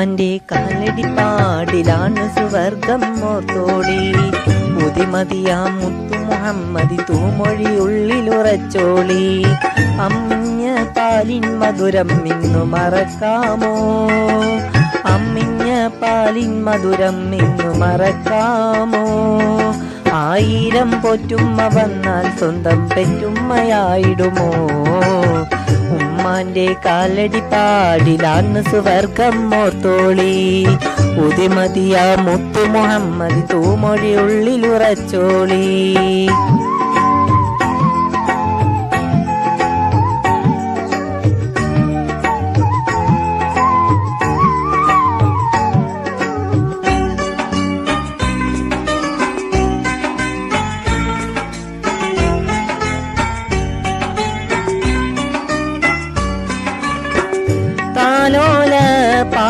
തമ്പുരാന്റെ കാലടിപ്പാടിലാണ് സുവർഗം മോർത്തോടി മുതിമതിയാ മുത്തു മുഹമ്മദി തൂമൊഴി ഉള്ളിലുറച്ചോളി അമ്മിഞ്ഞ പാലിൻ മധുരം ഇന്നു മറക്കാമോ? അമ്മിഞ്ഞ പാലിൻ മധുരം ഇന്നു മറക്കാമോ? ആയിരം പോറ്റുമ്മ വന്നാൽ സ്വന്തം പെറ്റുമ്മയായിടുമോ? ഉമ്മാന്റെ കാലടി പാടിലാന്ന് സുവർഗം മോർത്തോളി ഉതിമതിയ മുത്തു മുഹമ്മദ് തൂമൊഴി ഉള്ളിലുറച്ചോളി.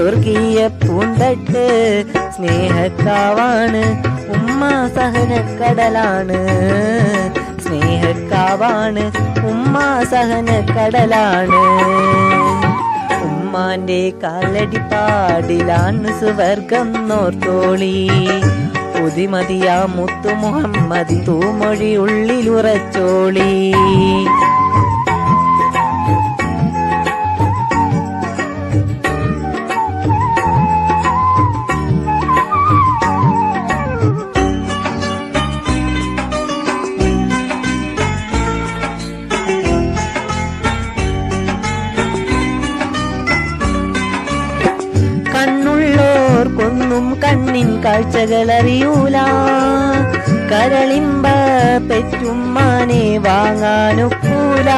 സ്വർഗീയ പൂന്തട്ട് സ്നേഹക്കാവാണ് ഉമ്മ സഹനക്കടലാണ്. സ്നേഹക്കാവാണ് ഉമ്മ സഹനക്കടലാണ്. ഉമ്മാന്റെ കാലടി പാടിലാണ് സ്വർഗം നോർത്തോളി. പുതിമതിയാ മുത്തു മുഹമ്മദ് തൂമൊഴി ഉള്ളിലുറച്ചോളി. കണ്ണുള്ളോർക്കൊന്നും കണ്ണിൻ കാഴ്ചകൾ അറിയൂല കരളിമ്പ പെറ്റുമ്മാനെ വാങ്ങാനൊക്കൂല.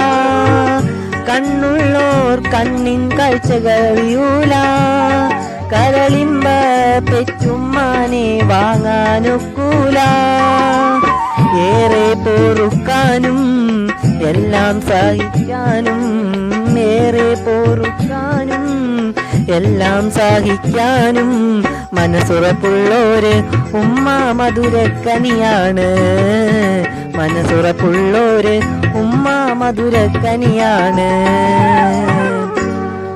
കണ്ണുള്ളോർ കണ്ണിൻ കാഴ്ചകൾ അറിയൂല കരളിമ്പ പെറ്റുമ്മാനെ വാങ്ങാനൊക്കൂല. ഏറെ പൊറുക്കാനും എല്ലാം സഹിക്കാനും ഏറെ പൊറുക്കാനും എല്ലാം സഹിക്കാനും മനസ്സുറപ്പുള്ളോര് ഉമ്മ മധുരക്കനിയാണ്. മനസ്സുറപ്പുള്ളോര് ഉമ്മ മധുരക്കനിയാണ്.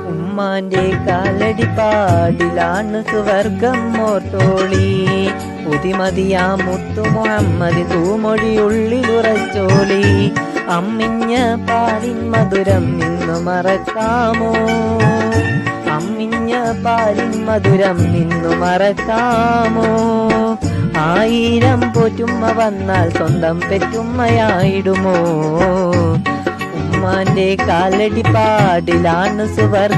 ഉമ്മാന്റെ കാലടി പാടിലാണ് സുവർഗം മോർത്തോളി പുതിമതിയാ മുത്തു മുഹമ്മദ് തൂമൊഴി ഉള്ളിലുറച്ചോളി. അമ്മിഞ്ഞ പാലിൻ മധുരം നിന്നു മറക്കാമോ? പാലിൻ മധുരം നിന്നു മറക്കാമോ? ആയിരം പോറ്റുമ്മ വന്നാൽ സ്വന്തം പെറ്റുമ്മയായിടുമോ? ഉമ്മാന്റെ കാലടിപ്പാടിലാണ് സുവർ